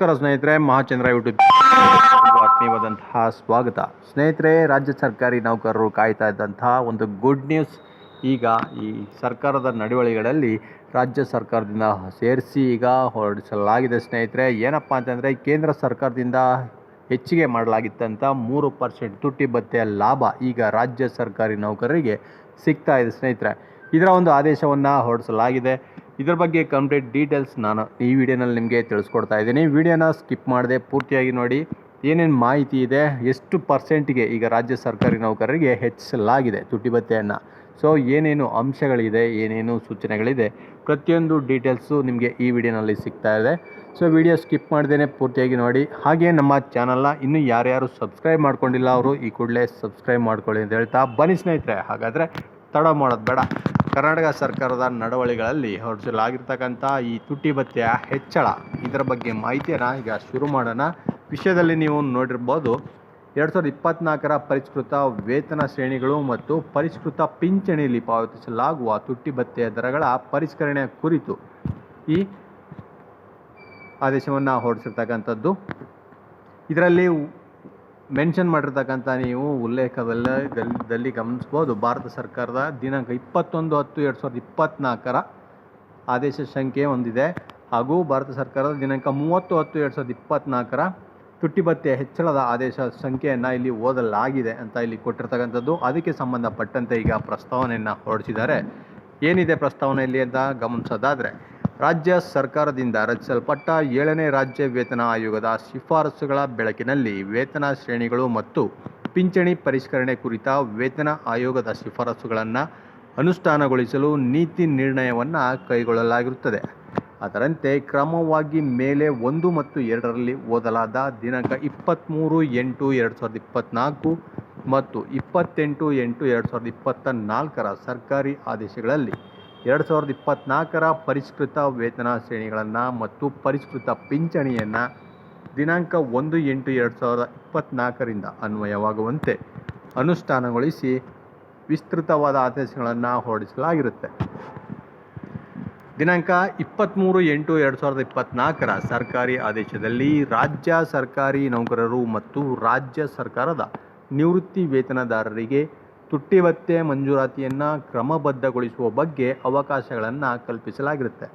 ನಮಸ್ಕಾರ ಸ್ನೇಹಿತರೆ, ಮಹಾಚಂದ್ರ ಯೂಟ್ಯೂಬ್ ಆತ್ಮೀಯವಾದಂತಹ ಸ್ವಾಗತ. ಸ್ನೇಹಿತರೆ, ರಾಜ್ಯ ಸರ್ಕಾರಿ ನೌಕರರು ಕಾಯ್ತಾ ಇದ್ದಂತಹ ಒಂದು ಗುಡ್ ನ್ಯೂಸ್ ಈಗ ಈ ಸರ್ಕಾರದ ನಡವಳಿಗಳಲ್ಲಿ ರಾಜ್ಯ ಸರ್ಕಾರದಿಂದ ಸೇರಿಸಿ ಈಗ ಹೊರಡಿಸಲಾಗಿದೆ ಸ್ನೇಹಿತರೆ. ಏನಪ್ಪ ಅಂತಂದರೆ, ಕೇಂದ್ರ ಸರ್ಕಾರದಿಂದ ಹೆಚ್ಚಿಗೆ ಮಾಡಲಾಗಿತ್ತಂಥ ಮೂರು ಪರ್ಸೆಂಟ್ ತುಟ್ಟಿ ಭತ್ಯೆ ಲಾಭ ಈಗ ರಾಜ್ಯ ಸರ್ಕಾರಿ ನೌಕರರಿಗೆ ಸಿಗ್ತಾ ಇದೆ ಸ್ನೇಹಿತರೆ. ಇದರ ಒಂದು ಆದೇಶವನ್ನು ಹೊರಡಿಸಲಾಗಿದೆ. ಇದರ ಬಗ್ಗೆ ಕಂಪ್ಲೀಟ್ ಡೀಟೇಲ್ಸ್ ನಾನು ಈ ವಿಡಿಯೋನಲ್ಲಿ ನಿಮಗೆ ತಿಳಿಸ್ಕೊಡ್ತಾ ಇದ್ದೀನಿ. ವಿಡಿಯೋನ ಸ್ಕಿಪ್ ಮಾಡದೆ ಪೂರ್ತಿಯಾಗಿ ನೋಡಿ. ಏನೇನು ಮಾಹಿತಿ ಇದೆ, ಎಷ್ಟು ಪರ್ಸೆಂಟಿಗೆ ಈಗ ರಾಜ್ಯ ಸರ್ಕಾರಿ ನೌಕರರಿಗೆ ಹೆಚ್ಚಿಸಲಾಗಿದೆ ತುಟ್ಟಿ ಭತ್ತೆಯನ್ನು. ಸೊ ಏನೇನು ಅಂಶಗಳಿದೆ, ಏನೇನು ಸೂಚನೆಗಳಿದೆ, ಪ್ರತಿಯೊಂದು ಡೀಟೇಲ್ಸು ನಿಮಗೆ ಈ ವಿಡಿಯೋನಲ್ಲಿ ಸಿಗ್ತಾ ಇದೆ. ಸೊ ವಿಡಿಯೋ ಸ್ಕಿಪ್ ಮಾಡ್ದೇ ಪೂರ್ತಿಯಾಗಿ ನೋಡಿ. ಹಾಗೆ ನಮ್ಮ ಚಾನಲ್ನ ಇನ್ನೂ ಯಾರ್ಯಾರು ಸಬ್ಸ್ಕ್ರೈಬ್ ಮಾಡ್ಕೊಂಡಿಲ್ಲ, ಅವರು ಈ ಕೂಡಲೇ ಸಬ್ಸ್ಕ್ರೈಬ್ ಮಾಡ್ಕೊಳ್ಳಿ ಅಂತ ಹೇಳ್ತಾ ಬನ್ನಿ ಸ್ನೇಹಿತರೆ. ಹಾಗಾದರೆ ತಡ ಮಾಡೋದು ಬೇಡ. ಕರ್ನಾಟಕ ಸರ್ಕಾರದ ನಡವಳಿಗಳಲ್ಲಿ ಹೊರಡಿಸಲಾಗಿರ್ತಕ್ಕಂಥ ಈ ತುಟ್ಟಿ ಭತ್ಯೆಯ ಹೆಚ್ಚಳ, ಇದರ ಬಗ್ಗೆ ಮಾಹಿತಿಯನ್ನು ಈಗ ಶುರು ಮಾಡೋಣ. ವಿಷಯದಲ್ಲಿ ನೀವು ನೋಡಿರ್ಬೋದು, ಎರಡು ಸಾವಿರದ ಇಪ್ಪತ್ನಾಲ್ಕರ ಪರಿಷ್ಕೃತ ವೇತನ ಶ್ರೇಣಿಗಳು ಮತ್ತು ಪರಿಷ್ಕೃತ ಪಿಂಚಣಿಯಲ್ಲಿ ಪಾವತಿಸಲಾಗುವ ತುಟ್ಟಿ ಭತ್ಯೆಯ ದರಗಳ ಪರಿಷ್ಕರಣೆ ಕುರಿತು ಈ ಆದೇಶವನ್ನು ಹೊರಡಿಸಿರ್ತಕ್ಕಂಥದ್ದು. ಇದರಲ್ಲಿ ಮೆನ್ಷನ್ ಮಾಡಿರ್ತಕ್ಕಂಥ ನೀವು ಉಲ್ಲೇಖದಲ್ಲಿ ದಲ್ಲಿ ಗಮನಿಸ್ಬೋದು. ಭಾರತ ಸರ್ಕಾರದ ದಿನಾಂಕ ಇಪ್ಪತ್ತೊಂದು ಹತ್ತು ಎರಡು ಸಾವಿರದ ಇಪ್ಪತ್ತ್ನಾಲ್ಕರ ಆದೇಶ ಸಂಖ್ಯೆ ಹೊಂದಿದೆ ಹಾಗೂ ಭಾರತ ಸರ್ಕಾರದ ದಿನಾಂಕ ಮೂವತ್ತು ಹತ್ತು ಎರಡು ಸಾವಿರದ ಇಪ್ಪತ್ತ್ನಾಲ್ಕರ ತುಟ್ಟಿಬತ್ತೆ ಹೆಚ್ಚಳದ ಆದೇಶ ಸಂಖ್ಯೆಯನ್ನು ಇಲ್ಲಿ ಓದಲಾಗಿದೆ ಅಂತ ಇಲ್ಲಿ ಕೊಟ್ಟಿರ್ತಕ್ಕಂಥದ್ದು. ಅದಕ್ಕೆ ಸಂಬಂಧಪಟ್ಟಂತೆ ಈಗ ಪ್ರಸ್ತಾವನೆಯನ್ನು ಹೊರಡಿಸಿದ್ದಾರೆ. ಏನಿದೆ ಪ್ರಸ್ತಾವನೆಯಲ್ಲಿ ಅಂತ ಗಮನಿಸೋದಾದರೆ ರಾಜ್ಯ ಸರ್ಕಾರದಿಂದ ರಚಿಸಲ್ಪಟ್ಟ ಏಳನೇ ರಾಜ್ಯ ವೇತನ ಆಯೋಗದ ಶಿಫಾರಸುಗಳ ಬೆಳಕಿನಲ್ಲಿ ವೇತನ ಶ್ರೇಣಿಗಳು ಮತ್ತು ಪಿಂಚಣಿ ಪರಿಷ್ಕರಣೆ ಕುರಿತ ವೇತನ ಆಯೋಗದ ಶಿಫಾರಸುಗಳನ್ನು ಅನುಷ್ಠಾನಗೊಳಿಸಲು ನೀತಿ ನಿರ್ಣಯವನ್ನು ಕೈಗೊಳ್ಳಲಾಗಿರುತ್ತದೆ. ಅದರಂತೆ ಕ್ರಮವಾಗಿ ಮೇಲೆ ಒಂದು ಮತ್ತು ಎರಡರಲ್ಲಿ ಓದಲಾದ ದಿನಾಂಕ ಇಪ್ಪತ್ತ್ಮೂರು ಎಂಟು ಎರಡು ಸಾವಿರದ ಇಪ್ಪತ್ತ್ನಾಲ್ಕು ಮತ್ತು ಇಪ್ಪತ್ತೆಂಟು ಎಂಟು ಎರಡು ಸಾವಿರದ ಇಪ್ಪತ್ತ ನಾಲ್ಕರ ಸರ್ಕಾರಿ ಆದೇಶಗಳಲ್ಲಿ ಎರಡು ಸಾವಿರದ ಇಪ್ಪತ್ತ್ನಾಲ್ಕರ ಪರಿಷ್ಕೃತ ವೇತನ ಶ್ರೇಣಿಗಳನ್ನು ಮತ್ತು ಪರಿಷ್ಕೃತ ಪಿಂಚಣಿಯನ್ನು ದಿನಾಂಕ ಒಂದು ಎಂಟು ಎರಡು ಸಾವಿರದ ಇಪ್ಪತ್ತ್ನಾಲ್ಕರಿಂದ ಅನ್ವಯವಾಗುವಂತೆ ಅನುಷ್ಠಾನಗೊಳಿಸಿ ವಿಸ್ತೃತವಾದ ಆದೇಶಗಳನ್ನು ಹೊರಡಿಸಲಾಗಿರುತ್ತೆ. ದಿನಾಂಕ ಇಪ್ಪತ್ತ್ಮೂರು ಎಂಟು ಎರಡು ಸಾವಿರದ ಇಪ್ಪತ್ತ್ನಾಲ್ಕರ ಸರ್ಕಾರಿ ಆದೇಶದಲ್ಲಿ ರಾಜ್ಯ ಸರ್ಕಾರಿ ನೌಕರರು ಮತ್ತು ರಾಜ್ಯ ಸರ್ಕಾರದ ನಿವೃತ್ತಿ ವೇತನದಾರರಿಗೆ ತುಟ್ಟಿ ಭತ್ಯೆ ಮಂಜೂರಾತಿಯನ್ನು ಕ್ರಮಬದ್ಧಗೊಳಿಸುವ ಬಗ್ಗೆ ಅವಕಾಶಗಳನ್ನು ಕಲ್ಪಿಸಲಾಗಿರುತ್ತೆ.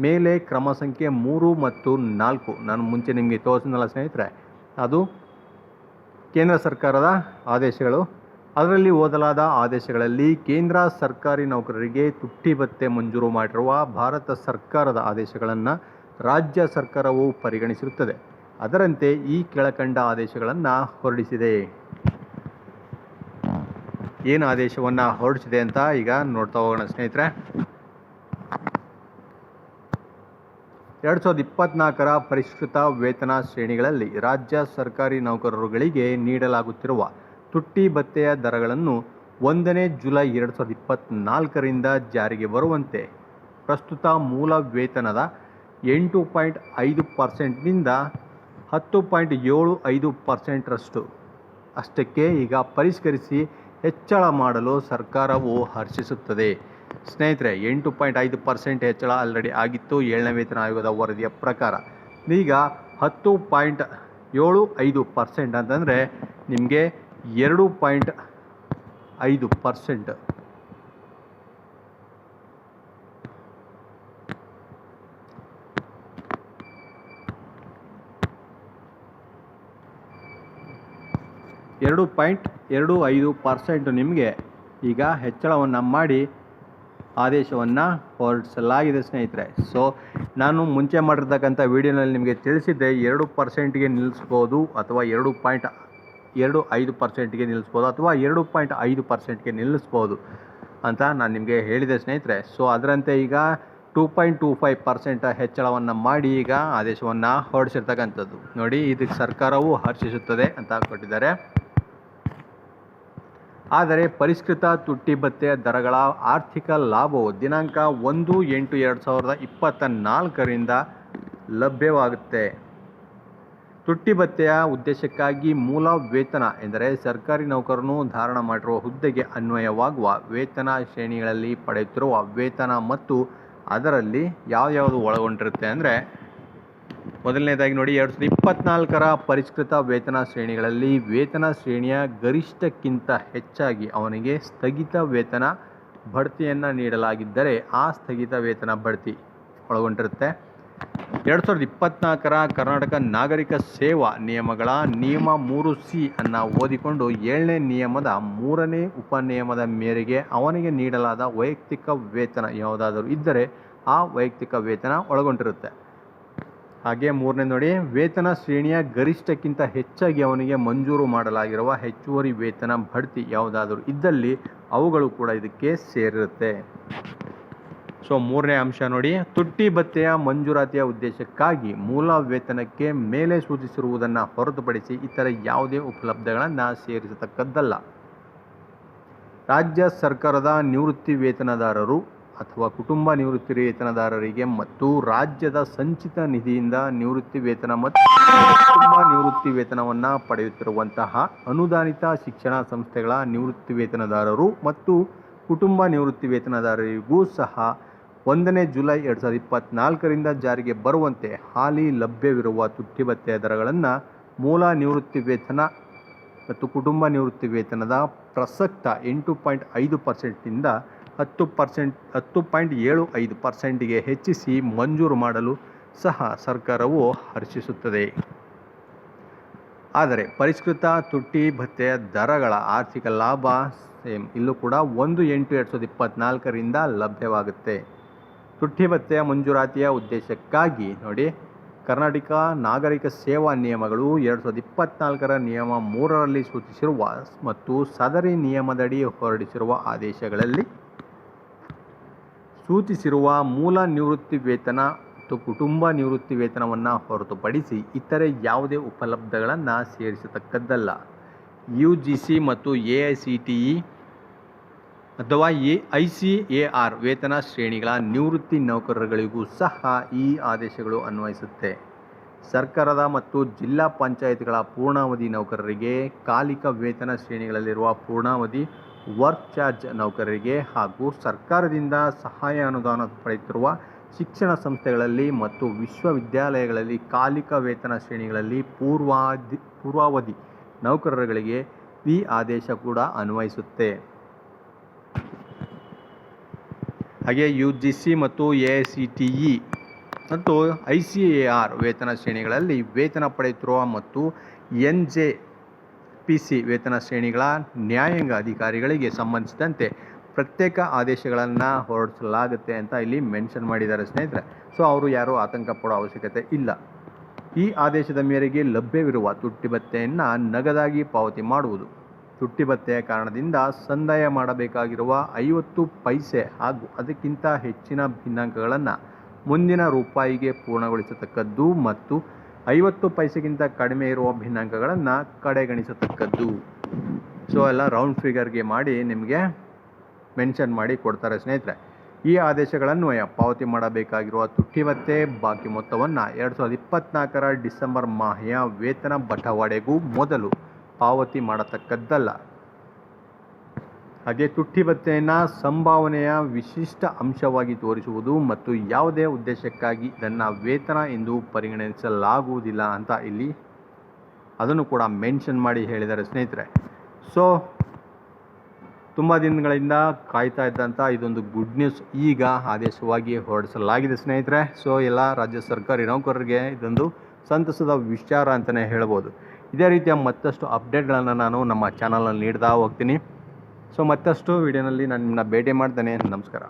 ಮೇಲೆ ಕ್ರಮ ಸಂಖ್ಯೆ ಮೂರು ಮತ್ತು ನಾಲ್ಕು. ನಾನು ಮುಂಚೆ ನಿಮಗೆ ತೋರಿಸಿದ್ನಲ್ಲ ಸ್ನೇಹಿತರೆ, ಅದು ಕೇಂದ್ರ ಸರ್ಕಾರದ ಆದೇಶಗಳು. ಅದರಲ್ಲಿ ಓದಲಾದ ಆದೇಶಗಳಲ್ಲಿ ಕೇಂದ್ರ ಸರ್ಕಾರಿ ನೌಕರರಿಗೆ ತುಟ್ಟಿ ಭತ್ಯೆ ಮಂಜೂರು ಮಾಡಿರುವ ಭಾರತ ಸರ್ಕಾರದ ಆದೇಶಗಳನ್ನು ರಾಜ್ಯ ಸರ್ಕಾರವು ಪರಿಗಣಿಸಿರುತ್ತದೆ. ಅದರಂತೆ ಈ ಕೆಳಕಂಡ ಆದೇಶಗಳನ್ನು ಹೊರಡಿಸಿದೆ. ಏನು ಆದೇಶವನ್ನು ಹೊರಡಿಸಿದೆ ಅಂತ ಈಗ ನೋಡ್ತಾ ಹೋಗೋಣ ಸ್ನೇಹಿತರೆ. ಎರಡು ಸಾವಿರದ ಇಪ್ಪತ್ನಾಲ್ಕರ ಪರಿಷ್ಕೃತ ವೇತನ ಶ್ರೇಣಿಗಳಲ್ಲಿ ರಾಜ್ಯ ಸರ್ಕಾರಿ ನೌಕರರುಗಳಿಗೆ ನೀಡಲಾಗುತ್ತಿರುವ ತುಟ್ಟಿ ಭತ್ತೆಯ ದರಗಳನ್ನು ಒಂದನೇ ಜುಲೈ ಎರಡು ಸಾವಿರದ ಇಪ್ಪತ್ನಾಲ್ಕರಿಂದ ಜಾರಿಗೆ ಬರುವಂತೆ ಪ್ರಸ್ತುತ ಮೂಲ ವೇತನದ ಎಂಟು ಪಾಯಿಂಟ್ ಐದು ಪರ್ಸೆಂಟ್ನಿಂದ ಹತ್ತು ಪಾಯಿಂಟ್ ಏಳು ಐದು ಪರ್ಸೆಂಟ್ರಷ್ಟು ಅಷ್ಟಕ್ಕೆ ಈಗ ಪರಿಷ್ಕರಿಸಿ ಹೆಚ್ಚಳ ಮಾಡಲು ಸರ್ಕಾರವು ಹರ್ಷಿಸುತ್ತದೆ. ಸ್ನೇಹಿತರೆ, ಎಂಟು ಪಾಯಿಂಟ್ ಐದು ಪರ್ಸೆಂಟ್ ಹೆಚ್ಚಳ ಆಲ್ರೆಡಿ ಆಗಿತ್ತು. ಏಳನೇ ವೇತನ ಆಯೋಗದ ವರದಿಯ ಪ್ರಕಾರ. ಈಗ ಹತ್ತು ಪಾಯಿಂಟ್ ಏಳು ಐದು ಪರ್ಸೆಂಟ್ ಅಂತಂದರೆ ನಿಮಗೆ ಎರಡು ಪಾಯಿಂಟ್ ಐದು ಪರ್ಸೆಂಟ್ ಎರಡು ಪಾಯಿಂಟ್ ಎರಡು ಐದು ಪರ್ಸೆಂಟ್ ನಿಮಗೆ ಈಗ ಹೆಚ್ಚಳವನ್ನು ಮಾಡಿ ಆದೇಶವನ್ನು ಹೊರಡಿಸಲಾಗಿದೆ, ಸ್ನೇಹಿತರೆ. ಸೊ ನಾನು ಮುಂಚೆ ಮಾಡಿರ್ತಕ್ಕಂಥ ವಿಡಿಯೋನಲ್ಲಿ ನಿಮಗೆ ತಿಳಿಸಿದ್ದೆ, ಎರಡು ಪರ್ಸೆಂಟ್ಗೆ ನಿಲ್ಲಿಸ್ಬೋದು ಅಥವಾ ಎರಡು ಪಾಯಿಂಟ್ ಎರಡು ಐದು ಪರ್ಸೆಂಟ್ಗೆ ನಿಲ್ಲಿಸ್ಬೋದು ಅಥವಾ ಎರಡು ಪಾಯಿಂಟ್ ಐದು ಪರ್ಸೆಂಟ್ಗೆ ನಿಲ್ಲಿಸ್ಬೋದು ಅಂತ ನಾನು ನಿಮಗೆ ಹೇಳಿದೆ, ಸ್ನೇಹಿತರೆ. ಸೊ ಅದರಂತೆ ಈಗ two point two five percent ಹೆಚ್ಚಳವನ್ನು ಮಾಡಿ ಈಗ ಆದೇಶವನ್ನು ಹೊರಡಿಸಿರ್ತಕ್ಕಂಥದ್ದು. ನೋಡಿ, ಇದಕ್ಕೆ ಸರ್ಕಾರವು ಹರ್ಷಿಸುತ್ತದೆ ಅಂತ ಕೊಟ್ಟಿದ್ದಾರೆ. ಆದರೆ ಪರಿಷ್ಕೃತ ತುಟ್ಟಿ ಭತ್ಯೆ ದರಗಳ ಆರ್ಥಿಕ ಲಾಭವು ದಿನಾಂಕ ಒಂದು ಎಂಟು ಎರಡು ಸಾವಿರದ ಇಪ್ಪತ್ತ ನಾಲ್ಕರಿಂದ ಲಭ್ಯವಾಗುತ್ತೆ. ತುಟ್ಟಿ ಭತ್ಯೆಯ ಉದ್ದೇಶಕ್ಕಾಗಿ ಮೂಲ ವೇತನ ಎಂದರೆ ಸರ್ಕಾರಿ ನೌಕರನು ಧಾರಣ ಮಾಡಿರುವ ಹುದ್ದೆಗೆ ಅನ್ವಯವಾಗುವ ವೇತನ ಶ್ರೇಣಿಗಳಲ್ಲಿ ಪಡೆಯುತ್ತಿರುವ ವೇತನ ಮತ್ತು ಅದರಲ್ಲಿ ಯಾವ್ಯಾವುದು ಒಳಗೊಂಡಿರುತ್ತೆ ಅಂದರೆ ಮೊದಲನೇದಾಗಿ ನೋಡಿ, ಎರಡು ಸಾವಿರದ ಇಪ್ಪತ್ನಾಲ್ಕರ ಪರಿಷ್ಕೃತ ವೇತನ ಶ್ರೇಣಿಗಳಲ್ಲಿ ವೇತನ ಶ್ರೇಣಿಯ ಗರಿಷ್ಠಕ್ಕಿಂತ ಹೆಚ್ಚಾಗಿ ಅವನಿಗೆ ಸ್ಥಗಿತ ವೇತನ ಬಡ್ತಿಯನ್ನು ನೀಡಲಾಗಿದ್ದರೆ ಆ ಸ್ಥಗಿತ ವೇತನ ಬಡ್ತಿ ಒಳಗೊಂಡಿರುತ್ತೆ. ಎರಡು ಸಾವಿರದ ಇಪ್ಪತ್ನಾಲ್ಕರ ಕರ್ನಾಟಕ ನಾಗರಿಕ ಸೇವಾ ನಿಯಮಗಳ ನಿಯಮ ಮೂರು ಸಿ ಅನ್ನು ಓದಿಕೊಂಡು ಏಳನೇ ನಿಯಮದ ಮೂರನೇ ಉಪನಿಯಮದ ಮೇರೆಗೆ ಅವನಿಗೆ ನೀಡಲಾದ ವೈಯಕ್ತಿಕ ವೇತನ ಯಾವುದಾದರೂ ಇದ್ದರೆ ಆ ವೈಯಕ್ತಿಕ ವೇತನ ಒಳಗೊಂಡಿರುತ್ತೆ. ಹಾಗೆ ಮೂರನೇ ನೋಡಿ, ವೇತನ ಶ್ರೇಣಿಯ ಗರಿಷ್ಠಕ್ಕಿಂತ ಹೆಚ್ಚಾಗಿ ಅವನಿಗೆ ಮಂಜೂರು ಮಾಡಲಾಗಿರುವ ಹೆಚ್ಚುವರಿ ವೇತನ ಬಡ್ತಿ ಯಾವುದಾದರೂ ಇದ್ದಲ್ಲಿ ಅವುಗಳು ಕೂಡ ಇದಕ್ಕೆ ಸೇರಿರುತ್ತೆ. ಸೊ ಮೂರನೇ ಅಂಶ ನೋಡಿ, ತುಟ್ಟಿ ಭತ್ತೆಯ ಮಂಜೂರಾತಿಯ ಉದ್ದೇಶಕ್ಕಾಗಿ ಮೂಲ ವೇತನಕ್ಕೆ ಮೇಲೆ ಸೂಚಿಸಿರುವುದನ್ನು ಹೊರತುಪಡಿಸಿ ಇತರ ಯಾವುದೇ ಉಪಲಬ್ಧಗಳನ್ನು ಸೇರಿಸತಕ್ಕದ್ದಲ್ಲ. ರಾಜ್ಯ ಸರ್ಕಾರದ ನಿವೃತ್ತಿ ವೇತನದಾರರು ಅಥವಾ ಕುಟುಂಬ ನಿವೃತ್ತಿ ವೇತನದಾರರಿಗೆ ಮತ್ತು ರಾಜ್ಯದ ಸಂಚಿತ ನಿಧಿಯಿಂದ ನಿವೃತ್ತಿ ವೇತನ ಮತ್ತು ಕುಟುಂಬ ನಿವೃತ್ತಿ ವೇತನವನ್ನು ಪಡೆಯುತ್ತಿರುವಂತಹ ಅನುದಾನಿತ ಶಿಕ್ಷಣ ಸಂಸ್ಥೆಗಳ ನಿವೃತ್ತಿ ವೇತನದಾರರು ಮತ್ತು ಕುಟುಂಬ ನಿವೃತ್ತಿ ವೇತನದಾರರಿಗೂ ಸಹ ಒಂದನೇ ಜುಲೈ ಎರಡು ಸಾವಿರದ ಇಪ್ಪತ್ತ್ನಾಲ್ಕರಿಂದ ಜಾರಿಗೆ ಬರುವಂತೆ ಹಾಲಿ ಲಭ್ಯವಿರುವ ತುಟ್ಟಿ ಭತ್ಯೆಯ ದರಗಳನ್ನು ಮೂಲ ನಿವೃತ್ತಿ ವೇತನ ಮತ್ತು ಕುಟುಂಬ ನಿವೃತ್ತಿ ವೇತನದ ಪ್ರಸಕ್ತ ಎಂಟು ಪಾಯಿಂಟ್ ಐದು ಪರ್ಸೆಂಟಿಂದ ಹತ್ತು ಪರ್ಸೆಂಟ್, ಹತ್ತು ಪಾಯಿಂಟ್ ಏಳು ಐದು ಪರ್ಸೆಂಟಿಗೆ ಹೆಚ್ಚಿಸಿ ಮಂಜೂರು ಮಾಡಲು ಸಹ ಸರ್ಕಾರವು ಹರ್ಷಿಸುತ್ತದೆ. ಆದರೆ ಪರಿಷ್ಕೃತ ತುಟ್ಟಿ ಭತ್ಯೆಯ ದರಗಳ ಆರ್ಥಿಕ ಲಾಭ ಸೇಮ್ ಇಲ್ಲೂ ಕೂಡ ಒಂದು ಎಂಟು ಎರಡು ಸಾವಿರದ ಇಪ್ಪತ್ತ್ನಾಲ್ಕರಿಂದ ಲಭ್ಯವಾಗುತ್ತೆ. ತುಟ್ಟಿ ಭತ್ಯೆಯ ಮಂಜೂರಾತಿಯ ಉದ್ದೇಶಕ್ಕಾಗಿ ನೋಡಿ, ಕರ್ನಾಟಕ ನಾಗರಿಕ ಸೇವಾ ನಿಯಮಗಳು ಎರಡು ಸಾವಿರದ ಇಪ್ಪತ್ತ್ನಾಲ್ಕರ ನಿಯಮ ಮೂರರಲ್ಲಿ ಸೂಚಿಸಿರುವ ಮತ್ತು ಸದರಿ ನಿಯಮದಡಿ ಹೊರಡಿಸಿರುವ ಆದೇಶಗಳಲ್ಲಿ ಸೂಚಿಸಿರುವ ಮೂಲ ನಿವೃತ್ತಿ ವೇತನ ಮತ್ತು ಕುಟುಂಬ ನಿವೃತ್ತಿ ವೇತನವನ್ನು ಹೊರತುಪಡಿಸಿ ಇತರೆ ಯಾವುದೇ ಉಪಲಬ್ಧಗಳನ್ನು ಸೇರಿಸತಕ್ಕದ್ದಲ್ಲ. ಯು ಜಿ ಸಿ ಮತ್ತು A I C T E ಅಥವಾ A I C A R ವೇತನ ಶ್ರೇಣಿಗಳ ನಿವೃತ್ತಿ ನೌಕರರುಗಳಿಗೂ ಸಹ ಈ ಆದೇಶಗಳು ಅನ್ವಯಿಸುತ್ತೆ. ಸರ್ಕಾರದ ಮತ್ತು ಜಿಲ್ಲಾ ಪಂಚಾಯತ್ಗಳ ಪೂರ್ಣಾವಧಿ ನೌಕರರಿಗೆ ಕಾಲಿಕ ವೇತನ ಶ್ರೇಣಿಗಳಲ್ಲಿರುವ ಪೂರ್ಣಾವಧಿ ವರ್ಕ್ ಚಾರ್ಜ್ ನೌಕರರಿಗೆ ಹಾಗೂ ಸರ್ಕಾರದಿಂದ ಸಹಾಯ ಅನುದಾನ ಪಡೆಯುತ್ತಿರುವ ಶಿಕ್ಷಣ ಸಂಸ್ಥೆಗಳಲ್ಲಿ ಮತ್ತು ವಿಶ್ವವಿದ್ಯಾಲಯಗಳಲ್ಲಿ ಕಾಲಿಕ ವೇತನ ಶ್ರೇಣಿಗಳಲ್ಲಿ ಪೂರ್ವಾಧಿ ಪೂರ್ವಾವಧಿ ನೌಕರರುಗಳಿಗೆ ಈ ಆದೇಶ ಕೂಡ ಅನ್ವಯಿಸುತ್ತೆ. ಹಾಗೆ ಯು ಜಿ ಸಿ ಮತ್ತು ಎ ಸಿ ಟಿ ಇ ಮತ್ತು ಐ ಸಿ ಎ ಆರ್ ವೇತನ ಶ್ರೇಣಿಗಳಲ್ಲಿ ವೇತನ ಪಡೆಯುತ್ತಿರುವ ಮತ್ತು ಎನ್ ಜೆ ಪಿ ಸಿ ವೇತನ ಶ್ರೇಣಿಗಳ ನ್ಯಾಯಾಂಗ ಅಧಿಕಾರಿಗಳಿಗೆ ಸಂಬಂಧಿಸಿದಂತೆ ಪ್ರತ್ಯೇಕ ಆದೇಶಗಳನ್ನು ಹೊರಡಿಸಲಾಗುತ್ತೆ ಅಂತ ಇಲ್ಲಿ ಮೆನ್ಷನ್ ಮಾಡಿದ್ದಾರೆ ಸ್ನೇಹಿತರೆ. ಸೊ, ಅವರು ಯಾರೂ ಆತಂಕ ಪಡೋ ಅವಶ್ಯಕತೆ ಇಲ್ಲ. ಈ ಆದೇಶದ ಮೇರೆಗೆ ಲಭ್ಯವಿರುವ ತುಟ್ಟಿ ಭತ್ಯೆಯನ್ನು ನಗದಾಗಿ ಪಾವತಿ ಮಾಡುವುದು. ತುಟ್ಟಿ ಭತ್ಯೆಯ ಕಾರಣದಿಂದ ಸಂದಾಯ ಮಾಡಬೇಕಾಗಿರುವ ಐವತ್ತು ಪೈಸೆ ಹಾಗೂ ಅದಕ್ಕಿಂತ ಹೆಚ್ಚಿನ ಭಿನ್ನಾಂಕಗಳನ್ನು ಮುಂದಿನ ರೂಪಾಯಿಗೆ ಪೂರ್ಣಗೊಳಿಸತಕ್ಕದ್ದು ಮತ್ತು ಐವತ್ತು ಪೈಸೆಗಿಂತ ಕಡಿಮೆ ಇರುವ ಭಿನ್ನಾಂಕಗಳನ್ನು ಕಡೆಗಣಿಸತಕ್ಕದ್ದು. ಸೊ ಎಲ್ಲ ರೌಂಡ್ ಫಿಗರ್ಗೆ ಮಾಡಿ ನಿಮಗೆ ಮೆನ್ಷನ್ ಮಾಡಿ ಕೊಡ್ತಾರೆ ಸ್ನೇಹಿತರೆ. ಈ ಆದೇಶಗಳನ್ನು ಪಾವತಿ ಮಾಡಬೇಕಾಗಿರುವ ತುಟ್ಟಿ ಮತ್ತೆ ಬಾಕಿ ಮೊತ್ತವನ್ನು ಎರಡು ಸಾವಿರದ ಇಪ್ಪತ್ನಾಲ್ಕರ ಡಿಸೆಂಬರ್ ಮಾಹೆಯ ವೇತನ ಬಟವಾಡೆಗೂ ಮೊದಲು ಪಾವತಿ ಮಾಡತಕ್ಕದ್ದಲ್ಲ. ಹಾಗೆ ತುಟ್ಟಿ ಭತ್ಯೆಯನ್ನು ಸಂಭಾವನೆಯ ವಿಶಿಷ್ಟ ಅಂಶವಾಗಿ ತೋರಿಸುವುದು ಮತ್ತು ಯಾವುದೇ ಉದ್ದೇಶಕ್ಕಾಗಿ ಇದನ್ನು ವೇತನ ಎಂದು ಪರಿಗಣಿಸಲಾಗುವುದಿಲ್ಲ ಅಂತ ಇಲ್ಲಿ ಅದನ್ನು ಕೂಡ ಮೆನ್ಷನ್ ಮಾಡಿ ಹೇಳಿದ್ದಾರೆ ಸ್ನೇಹಿತರೆ. ಸೊ ತುಂಬ ದಿನಗಳಿಂದ ಕಾಯ್ತಾ ಇದ್ದಂಥ ಇದೊಂದು ಗುಡ್ ನ್ಯೂಸ್ ಈಗ ಆದೇಶವಾಗಿ ಹೊರಡಿಸಲಾಗಿದೆ ಸ್ನೇಹಿತರೆ. ಸೊ ಎಲ್ಲ ರಾಜ್ಯ ಸರ್ಕಾರಿ ನೌಕರರಿಗೆ ಇದೊಂದು ಸಂತಸದ ವಿಚಾರ ಅಂತಲೇ ಹೇಳ್ಬೋದು. ಇದೇ ರೀತಿಯ ಮತ್ತಷ್ಟು ಅಪ್ಡೇಟ್ಗಳನ್ನು ನಾನು ನಮ್ಮ ಚಾನಲಲ್ಲಿ ನೀಡ್ತಾ ಹೋಗ್ತೀನಿ. ಸೊ ಮತ್ತಷ್ಟು ವಿಡಿಯೋನಲ್ಲಿ ನಾನು ನಿಮ್ಮನ್ನ ಭೇಟಿ ಮಾಡ್ತೇನೆ. ನಮಸ್ಕಾರ.